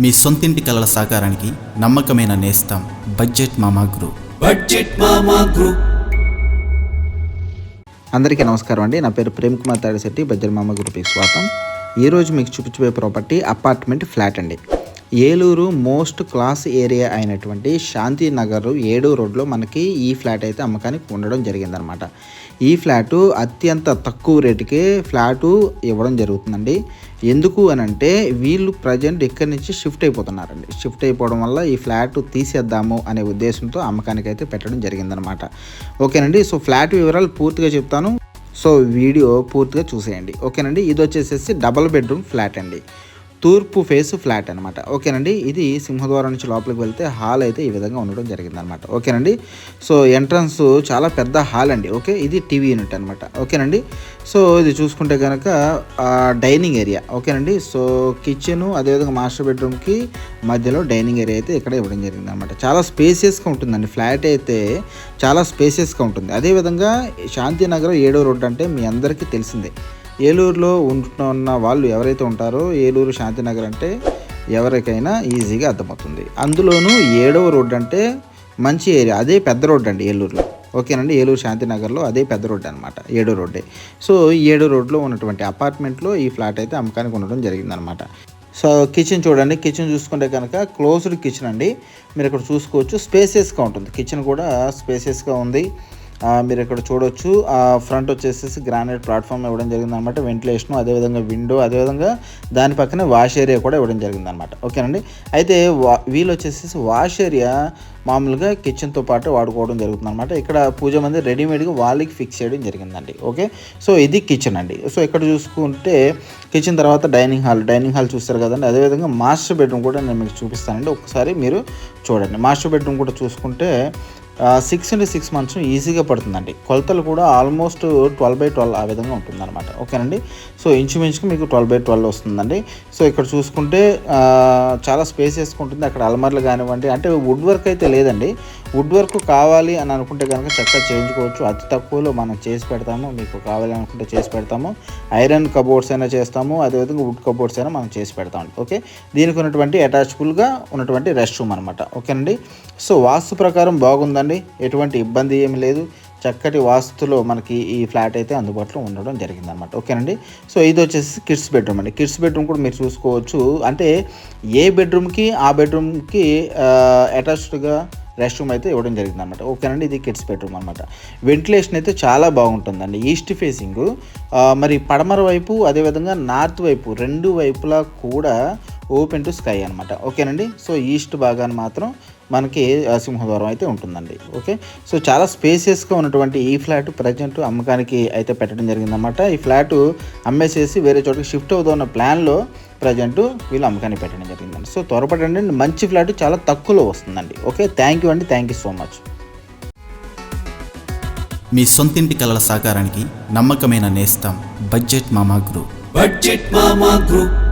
మీ సొంతింటి కలల సాకారానికి నమ్మకమైన నేస్తం budget Mama group. Budget Mama group. అందరికీ నమస్కారం అండి. నా పేరు ప్రేమ్ కుమార్ తాడిశెట్టి బజ్జరమామ గ్రూప్కి స్వాగతం. ఈరోజు మీకు చూపించబోయే ప్రాపర్టీ అపార్ట్మెంట్ ఫ్లాట్ అండి. ఏలూరు మోస్ట్ క్లాస్ ఏరియా అయినటువంటి శాంతి నగర్ ఏడు రోడ్లో మనకి ఈ ఫ్లాట్ అయితే అమ్మకానికి ఉండడం జరిగిందనమాట. ఈ ఫ్లాటు అత్యంత తక్కువ రేటుకే ఫ్లాటు ఇవ్వడం జరుగుతుందండి. ఎందుకు అని అంటే వీళ్ళు ప్రజెంట్ ఇక్కడి నుంచి షిఫ్ట్ అయిపోతున్నారండి. షిఫ్ట్ అయిపోవడం వల్ల ఈ ఫ్లాట్ తీసేద్దాము అనే ఉద్దేశంతో అమ్మకానికి అయితే పెట్టడం జరిగిందనమాట. ఓకేనండి సో ఫ్లాట్ వివరాలు పూర్తిగా చెప్తాను. సో వీడియో పూర్తిగా చూసేయండి. ఓకేనండి ఇది వచ్చేసేసి డబల్ బెడ్రూమ్ ఫ్లాట్ అండి. తూర్పు ఫేస్ ఫ్లాట్ అనమాట ఓకేనండి? ఇది సింహద్వారం నుంచి లోపలికి వెళ్తే హాల్ అయితే ఈ విధంగా ఉండడం జరిగింది అనమాట ఓకేనండి? సో ఎంట్రన్స్ చాలా పెద్ద హాల్ అండి. ఓకే? ఇది టీవీ యూనిట్ అనమాట ఓకేనండి? సో ఇది చూసుకుంటే కనుక డైనింగ్ ఏరియా. ఓకేనండి? సో కిచెన్ అదేవిధంగా మాస్టర్ బెడ్రూమ్కి మధ్యలో డైనింగ్ ఏరియా అయితే ఇక్కడ ఇవ్వడం జరిగింది అనమాట చాలా స్పేసియస్గా ఉంటుందండి. ఫ్లాట్ అయితే చాలా స్పేసియస్గా ఉంటుంది. అదేవిధంగా శాంతినగర్ ఏడో రోడ్ అంటే మీ అందరికీ తెలిసిందే. ఏలూరులో ఉంటున్న వాళ్ళు ఎవరైతే ఉంటారో ఏలూరు శాంతినగర్ అంటే ఎవరికైనా ఈజీగా అర్థమవుతుంది. అందులోనూ ఏడవ రోడ్డు అంటే మంచి ఏరియా అదే పెద్ద రోడ్డు అండి ఏలూరులో. ఓకేనండి? ఏలూరు శాంతినగర్లో అదే పెద్ద రోడ్డు అనమాట ఏడో రోడ్డే. సో ఈ ఏడో రోడ్లో ఉన్నటువంటి అపార్ట్మెంట్లో ఈ ఫ్లాట్ అయితే అమ్మకానికి ఉండడం జరిగిందనమాట సో కిచెన్ చూడండి. కిచెన్ చూసుకుంటే కనుక క్లోజ్డ్ కిచెన్ అండి. మీరు ఇక్కడ చూసుకోవచ్చు. స్పేసెస్గా ఉంటుంది. కిచెన్ కూడా స్పేసెస్గా ఉంది. మీరు ఇక్కడ చూడొచ్చు. ఆ ఫ్రంట్ వచ్చేసి గ్రానైట్ ప్లాట్ఫామ్ ఇవ్వడం జరిగింది అనమాట వెంటిలేషన్ అదేవిధంగా విండో అదేవిధంగా దాని పక్కనే వాష్ ఏరియా కూడా ఇవ్వడం జరిగింది అనమాట ఓకేనండి? అయితే వా వీళ్ళు వచ్చేసి వాష్ ఏరియా మామూలుగా కిచెన్తో పాటు వాడుకోవడం జరుగుతుంది అనమాట ఇక్కడ పూజ మంది రెడీమేడ్గా వాళ్ళకి ఫిక్స్ చేయడం జరిగిందండి. ఓకే? సో ఇది కిచెన్ అండి. సో ఇక్కడ చూసుకుంటే కిచెన్ తర్వాత డైనింగ్ హాల్. డైనింగ్ హాల్ చూస్తారు కదండి. అదేవిధంగా మాస్టర్ బెడ్రూమ్ కూడా నేను మీకు చూపిస్తానండి. ఒకసారి మీరు చూడండి. మాస్టర్ బెడ్రూమ్ కూడా చూసుకుంటే సిక్స్ నుండి సిక్స్ మంత్స్ ఈజీగా పడుతుందండి. కొలతలు కూడా ఆల్మోస్ట్ ట్వెల్వ్ బై ట్వెల్వ్ ఆ విధంగా ఉంటుందన్నమాట. ఓకేనండి? సో ఇంచుమించుకు మీకు ట్వెల్వ్ బై ట్వెల్వ్ వస్తుందండి. సో ఇక్కడ చూసుకుంటే చాలా స్పేస్ ఉంటుంది అక్కడ అల్మార్లు కానివ్వండి అంటే వుడ్ వర్క్ అయితే లేదండి. వుడ్ వర్క్ కావాలి అని అనుకుంటే కనుక చక్కగా చేయించుకోవచ్చు. అతి తక్కువలో మనం చేసి పెడతాము. మీకు కావాలి అనుకుంటే చేసి పెడతాము. ఐరన్ కబోర్డ్స్ అయినా చేస్తాము. అదేవిధంగా వుడ్ కబోర్డ్స్ అయినా మనం చేసి పెడతామండి. ఓకే? దీనికి ఉన్నటువంటి అటాచబుల్గా ఉన్నటువంటి రెస్ట్ రూమ్ అనమాట ఓకేనండి? సో వాస్తు ప్రకారం బాగుందండి. ఎటువంటి ఇబ్బంది ఏమి లేదు. చక్కటి వాస్తులో మనకి ఈ ఫ్లాట్ అయితే అందుబాటులో ఉండడం జరిగింది అనమాట ఓకేనండి? సో ఇది వచ్చేసి కిడ్స్ బెడ్రూమ్ అండి. కిడ్స్ బెడ్రూమ్ కూడా మీరు చూసుకోవచ్చు. అంటే ఏ బెడ్రూమ్కి ఆ బెడ్రూమ్కి అటాచ్డ్గా రెస్ట్ రూమ్ అయితే ఇవ్వడం జరిగింది అనమాట ఓకేనండి? ఇది కిడ్స్ బెడ్రూమ్ అనమాట వెంటిలేషన్ అయితే చాలా బాగుంటుందండి. East facing. మరి పడమర వైపు అదేవిధంగా నార్త్ వైపు రెండు వైపులా కూడా ఓపెన్ టు స్కై అనమాట ఓకేనండి? సో ఈస్ట్ భాగాన్ని మాత్రం మనకి సింహద్వారం అయితే ఉంటుందండి. ఓకే? సో చాలా స్పేసియస్గా ఉన్నటువంటి ఈ ఫ్లాట్ ప్రజెంట్ అమ్మకానికి అయితే పెట్టడం జరిగిందన్నమాట. ఈ ఫ్లాట్ అమ్మేసేసి వేరే చోటకి షిఫ్ట్ అవుతున్న ప్లాన్లో ప్రజెంట్ వీళ్ళు అమ్మకానికి పెట్టడం జరిగిందండి. సో త్వరపడండి. మంచి ఫ్లాట్ చాలా తక్కువలో వస్తుందండి. ఓకే? థ్యాంక్ యూ అండి. Thank you so much. మీ సొంతింటి కలల సాకారానికి నమ్మకమైన నేస్తం budget Mama group. Budget Mama group.